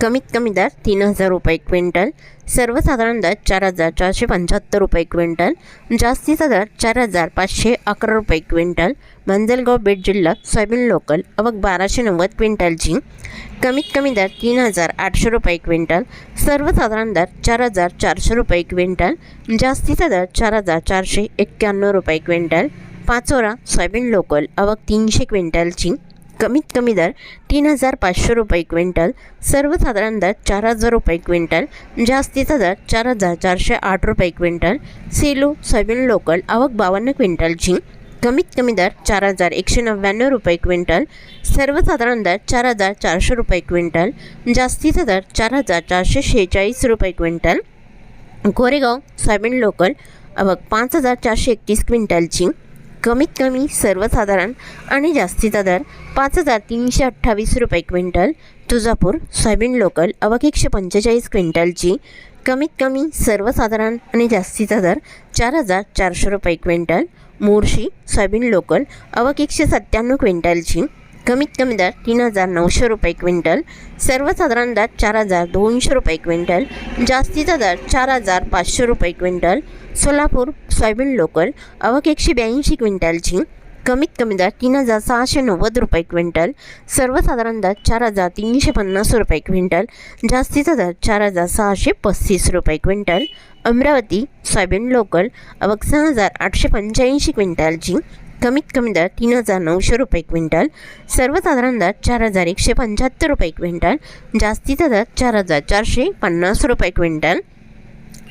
कमीत कमी दर तीन हजार रुपये क्विंटल सर्वसाधारण दर चार हजार चारशे पंच्याहत्तर रुपये क्विंटल जास्तीचा दर चार हजार पाचशे अकरा रुपये क्विंटल मंजलगाव बीड जिल्हा सोयाबीन लोकल अवघ बाराशे नव्वद क्विंटलची कमीत कमी दर तीन हजार आठशे रुपये क्विंटल सर्वसाधारण दर चार हजार चारशे रुपये क्विंटल जास्तीचा दर चार हजार चारशे एक्क्याण्णव रुपये क्विंटल पाचोरा सोयाबीन लोकल अवघ तीनशे क्विंटलची कमीत कमी दर तीन हजार पाचशे रुपये क्विंटल सर्वसाधारण दर चार हजार रुपये क्विंटल जास्तीचा दर चार हजार चारशे आठ रुपये क्विंटल सेलू सोयाबीन लोकल आवक बावन्न क्विंटलची कमीत कमी दर चार हजार एकशे नव्याण्णव रुपये क्विंटल सर्वसाधारण दर चार हजार चारशे रुपये क्विंटल जास्तीचा दर चार हजार चारशे शेहेचाळीस रुपये क्विंटल कोरेगाव सोयाबीन लोकल आवक पाच हजार चारशे एकतीस क्विंटलची कमीत कमी सर्वसाधारण आणि जास्तीचा दर पाच हजार तीनशे अठ्ठावीस रुपये क्विंटल तुळजापूर सोयाबीन लोकल अवकेक्ष एकशे पंचेचाळीस क्विंटलची कमीत कमी सर्वसाधारण आणि जास्तीचा दर चार हजार चारशे रुपये क्विंटल मोर्शी सोयाबीन लोकल आवक एकशे सत्त्याण्णव क्विंटलची कमीत कमी दर तीन हजार नऊशे रुपये क्विंटल. सर्वसाधारण दर चार हजार दोनशे रुपये क्विंटल. जास्तीचा दर चार हजार पाचशे रुपये क्विंटल. सोलापूर सोयाबीन लोकल अवक एकशे ब्याऐंशी क्विंटलची. कमीत कमी दर तीन हजार सहाशे नव्वद रुपये क्विंटल. सर्वसाधारण दर चार हजार तीनशे पन्नास रुपये क्विंटल. जास्तीचा दर चार हजार सहाशे पस्तीस रुपये क्विंटल. अमरावती सोयाबीन लोकल आवक सहा हजार आठशे पंच्याऐंशी क्विंटलची. कमीत कमी दर तीन हजार नऊशे रुपये क्विंटल सर्वसाधारण दर चार हजार एकशे पंच्याहत्तर रुपये क्विंटल जास्तीचा दर चार हजार चारशे पन्नास रुपये क्विंटल.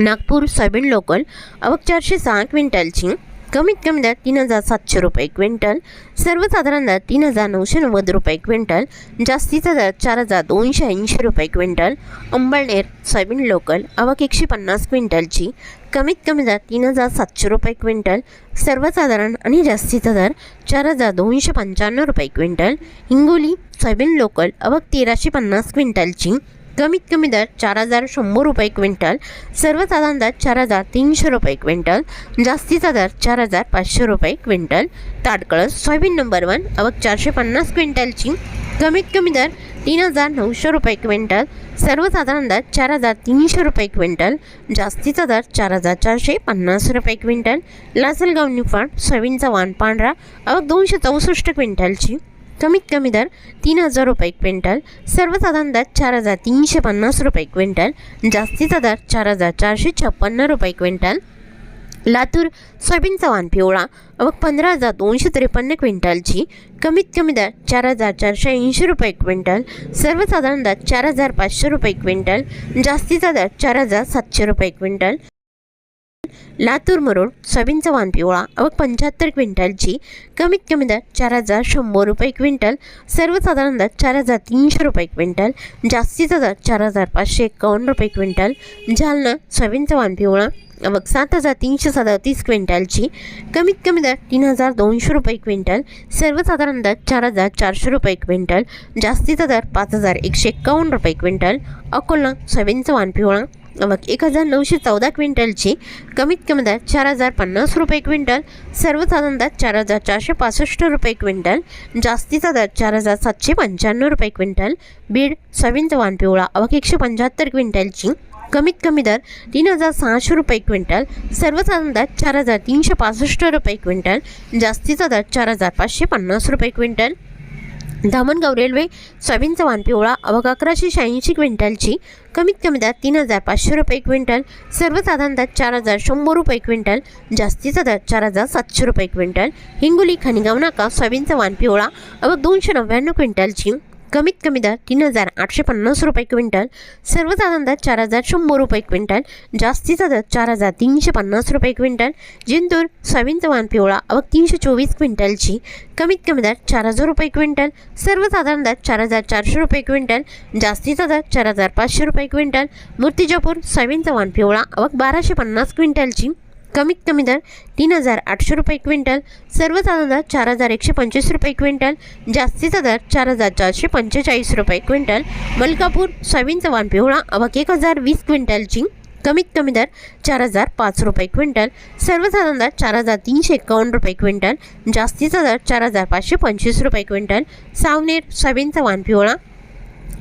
नागपूर सोयाबीन लोकल अवक चारशे सहा क्विंटलची. कमीत कमी दर तीन हजार सातशे रुपये क्विंटल सर्वसाधारण दर तीन हजार नऊशे नव्वद रुपये क्विंटल जास्तीचा दर चार हजार दोनशे ऐंशी रुपये क्विंटल अंबळनेर सोयाबीन लोकल आवक एकशे पन्नास क्विंटलची कमीत कमी दर तीन हजार सातशे रुपये क्विंटल सर्वसाधारण आणि जास्तीचा दर चार हजार दोनशे पंच्याण्णव रुपये क्विंटल हिंगोली सोयाबीन लोकल आवक तेराशे पन्नास क्विंटलची कमीत कमी दर चार हजार शंभर रुपये क्विंटल सर्वसाधारण दर चार हजार तीनशे रुपये क्विंटल जास्तीचा दर चार हजार पाचशे रुपये quintal. Tadkalas soybean number one आवक चारशे पन्नास क्विंटलची. कमीत कमी दर तीन हजार नऊशे रुपये क्विंटल सर्वसाधारण दर चार हजार तीनशे रुपये क्विंटल जास्तीचा दर चार हजार चारशे पन्नास रुपये क्विंटल. लासलगाव निफाड सोयाबीनचा वाण पांढरा अवघ दोनशे चौसष्ट क्विंटलची. कमीत कमी दर तीन हजार रुपये क्विंटल सर्वसाधारण दर चार हजार तीनशे पन्नास रुपये क्विंटल जास्तीचा दर चार हजार चारशे छप्पन्न रुपये क्विंटल लातूर सोयाबीनचा वाण पिवळा व पंधरा हजार दोनशे त्रेपन्न क्विंटलची कमीत कमी दर चार हजार चारशे ऐंशी रुपये क्विंटल सर्वसाधारण दर चार हजार पाचशे रुपये क्विंटल जास्तीचा दर चार हजार सातशे रुपये क्विंटल लातूर मरोड सोयाबीनचा वाण पिवळा व पंच्याहत्तर क्विंटलची कमीत कमी दर चार हजार शंभर रुपये क्विंटल सर्वसाधारण दर चार हजार तीनशे रुपये क्विंटल जास्तीचा दर चार हजार पाचशे एकावन्न रुपये क्विंटल जालना सोयाबीनचा वाण पिवळा अवघ सात हजार तीनशे सदतीस क्विंटलची कमीत कमी दर तीन हजार दोनशे रुपये क्विंटल सर्वसाधारण दर चार हजार चारशे रुपये क्विंटल जास्तीचा दर पाच हजार एकशे एकावन्न रुपये क्विंटल अकोला सोयाबीनचा वाण पिवळा एक हजार नऊशे चौदा क्विंटलची कमीत कमी दर चार हजार पन्नास रुपये क्विंटल सर्वसाधारण दर चार हजार चारशे पासष्ट रुपये क्विंटल जास्तीचा दर चार हजार सातशे पंच्याण्णव रुपये क्विंटल बीड सोयाबीनचा वाण पिवळा अवघ एकशे पंच्याहत्तर क्विंटलची कमीत कमी दर तीन हजार सहाशे रुपये क्विंटल सर्वसाधारण दर चार हजार तीनशे पासष्ट रुपये क्विंटल जास्तीचा दर चार हजार पाचशे पन्नास रुपये क्विंटल. धामणगाव रेल्वे सोयाबीनचा चव्हाण पिवळा अवघ अकराशे शहाऐंशी क्विंटलची कमीत कमी दर तीन हजार पाचशे रुपये क्विंटल सर्वसाधारण दर चार हजार शंभर रुपये क्विंटल जास्तीचा दर चार हजार सातशे रुपये क्विंटल. हिंगोली खनिगाव नाका सोयाबीनचा चव्हाण पिवळा अवघ दोनशे नव्याण्णव क्विंटलची कमीत कमी दर तीन हजार आठशे पन्नास रुपये क्विंटल सर्वसाधारण दर चार हजार शंभर रुपये क्विंटल जास्तीचा दर चार हजार तीनशे पन्नास रुपये क्विंटल जिंतूर सोयाबीनचा वाण पिवळा अवघ तीनशे चोवीस क्विंटलची कमीत कमी दर चार हजार रुपये क्विंटल सर्वसाधारण दर चार हजार चारशे रुपये क्विंटल जास्तीचा दर चार हजार पाचशे रुपये क्विंटल मूर्तिजापूर सोयाबीनचा वाण पिवळा अवघ बाराशे पन्नास क्विंटलची कमीत कमी दर तीन हजार आठशे रुपये क्विंटल सर्वसाधारण दर चार हजार एकशे पंचवीस रुपये क्विंटल जास्तीचा दर चार हजार चारशे पंचेचाळीस रुपये क्विंटल मलकापूर सोयाबीन चव्हाण पिवळा अवघ एक हजार वीस क्विंटलची कमीत कमी दर चार हजार पाच रुपये क्विंटल सर्वसाधारण दर चार हजार तीनशे एकावन्न रुपये क्विंटल जास्तीचा दर चार हजार पाचशे पंचवीस रुपये क्विंटल सावनेर सोयाबीन चव्हाण पिवळा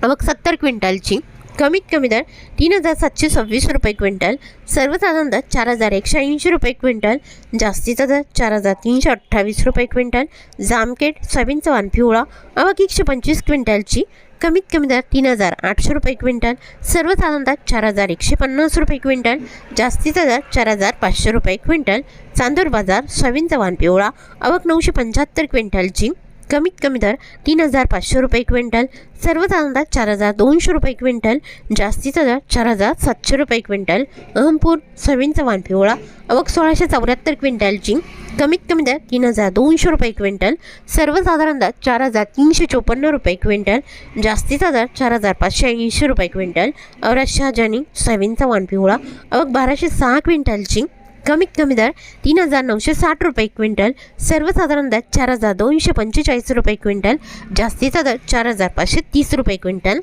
अवघ सत्तर क्विंटलची कमीत कमी दर तीन हजार सातशे सव्वीस रुपये क्विंटल सर्वसाधारण दर चार हजार एकशे ऐंशी रुपये क्विंटल जास्तीचा दर चार हजार तीनशे अठ्ठावीस रुपये क्विंटल जामखेड सोयाबीनचा वाण पिवळा अवघ एकशे पंचवीस क्विंटलची कमीत कमी दर तीन हजार आठशे रुपये क्विंटल सर्वसाधारण दर चार हजार एकशे पन्नास रुपये क्विंटल जास्तीचा दर चार हजार पाचशे रुपये क्विंटल चांदूर बाजार सोयाबीनचा वाण पिवळा अवघ नऊशे पंच्याहत्तर क्विंटलची कमीत कमी दर तीन हजार पाचशे रुपये क्विंटल सर्व दर चार हजार दोनशे रुपये क्विंटल जास्तीचा दर चार हजार सातशे रुपये क्विंटल अहमपूर सवीन चव्हाण पिवळा अवघ सोळाशे चौऱ्याहत्तर क्विंटलची कमीत कमी दर तीन हजार दोनशे रुपये क्विंटल सर्वसाधारण दर चार हजार तीनशे चोपन्न रुपये क्विंटल जास्तीचा दर चार हजार पाचशे ऐंशी रुपये क्विंटल औरत शहाजानी सवीन चव्हाण पिवळा अवघ बाराशे सहा क्विंटलची कमीत कमी दर तीन हजार नऊशे साठ रुपये क्विंटल सर्वसाधारण दर चार हजार दोनशे पंचेचाळीस रुपये क्विंटल जास्तीचा दर चार हजार पाचशे तीस रुपये क्विंटल.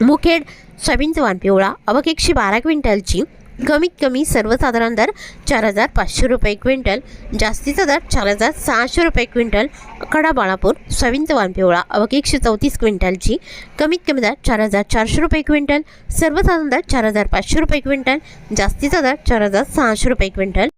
मुखेड सोयाबीनचं वाण पिवळा अवघ एकशे बारा क्विंटलची कमीत कमी सर्वसाधारण दर चार हजार पाचशे रुपये क्विंटल जास्तीचा दर चार हजार सहाशे रुपये क्विंटल कडा बाळापूर सविंत वानपिवळा अवघ एकशे चौतीस क्विंटलची कमीत कमी दर चार हजार चारशे रुपये क्विंटल सर्वसाधारण दर चार हजार पाचशे रुपये क्विंटल जास्तीचा दर चार हजार सहाशे रुपये क्विंटल.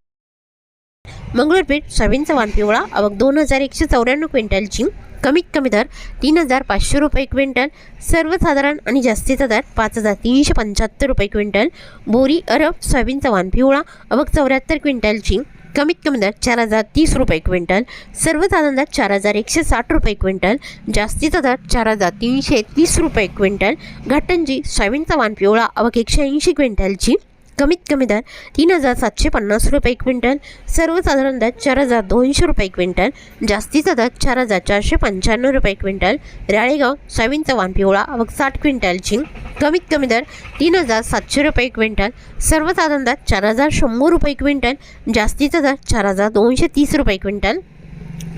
मंगळूरपेठ सविंत वानपिवळा अवघ दोन हजार एकशे चौऱ्याण्णव क्विंटलची कमीत कमी दर तीन हजार पाचशे रुपये क्विंटल सर्वसाधारण आणि जास्तीचा दर पाच हजार तीनशे पंच्याहत्तर रुपये क्विंटल बोरी अरब सोयाबीनचा वाण पिवळा अवघ चौऱ्याहत्तर क्विंटलची कमीत कमी दर चार हजार तीस रुपये क्विंटल सर्वसाधारण दर चार हजार एकशे साठ रुपये क्विंटल जास्तीचा दर चार हजार तीनशे तीस रुपये क्विंटल घाटंजी सोयाबीनचा वाण पिवळा अवघ एकशे ऐंशी क्विंटलची कमीत कमी दर तीन हजार सातशे पन्नास रुपये क्विंटल सर्वसाधारण दर चार हजार दोनशे रुपये क्विंटल जास्तीचा दर चार हजार चारशे पंच्याण्णव रुपये क्विंटल राळेगाव सोयाबीन चव्हाण पिवळा व साठ क्विंटल झिंग कमीत कमी दर तीन हजार सातशे रुपये क्विंटल सर्वसाधारण दर चार हजार शंभर रुपये क्विंटल जास्तीचा दर चार हजार दोनशे तीस रुपये क्विंटल.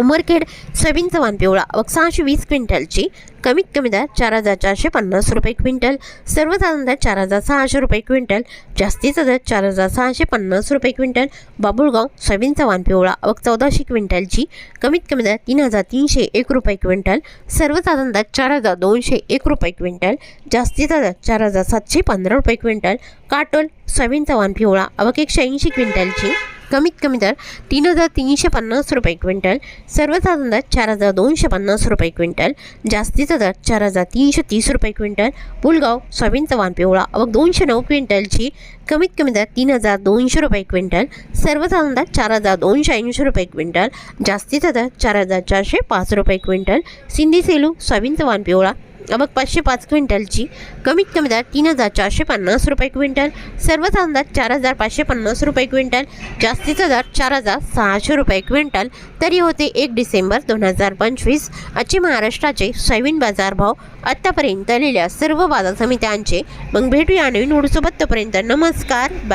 उमरखेड सोयाबीनचा वाण पिवळा व सहाशे वीस क्विंटलची कमीत कमी दर चार हजार चारशे पन्नास रुपये क्विंटल सर्वसाधारण दर चार हजार सहाशे रुपये क्विंटल जास्तीचा दर चार हजार सहाशे पन्नास रुपये क्विंटल बाबुळगाव सोयाबीनचा वाण पिवळा व चौदाशे क्विंटलची कमीत कमी दर तीन हजार तीनशे एक रुपये क्विंटल सर्वसाधारण दर चार हजार दोनशे एक रुपये क्विंटल जास्तीचा दर चार हजार सातशे पंधरा रुपये क्विंटल काटोल सोयाबीनचा वाण पिवळा अवक एकशे ऐंशी क्विंटलची कमीत कमी दर तीन हजार तीनशे पन्नास रुपये क्विंटल सर्वसाधारण दर चार हजार दोनशे पन्नास रुपये क्विंटल जास्तीचा दर चार हजार तीनशे तीस रुपये क्विंटल पुलगाव सोयाबीनचा वाण पिवळा अवघ दोनशे नऊ क्विंटलची कमीत कमी दर तीन हजार दोनशे रुपये क्विंटल सर्वसाधारण दर चार हजार दोनशे ऐंशी रुपये क्विंटल जास्तीचा दर चार हजार चारशे पाच रुपये क्विंटल सिंधी सेलू सोयाबीनचा वाण पिवळा मग पाचशे पाच क्विंटलची. कमीत कमी दर तीन हजार चारशे पन्नास रुपये क्विंटल. सर्वच अंदाज चार हजार पाचशे पन्नास रुपये क्विंटल. जास्तीचा दर चार हजार सहाशे रुपये क्विंटल. तरी होते एक डिसेंबर दोन हजार पंचवीस. आजचे महाराष्ट्राचे सोयाबीन बाजारभाव आत्तापर्यंत आलेल्या सर्व बाजार समित्यांचे. मग भेटूया नवीन उडसोबत तोपर्यंत नमस्कार. बाय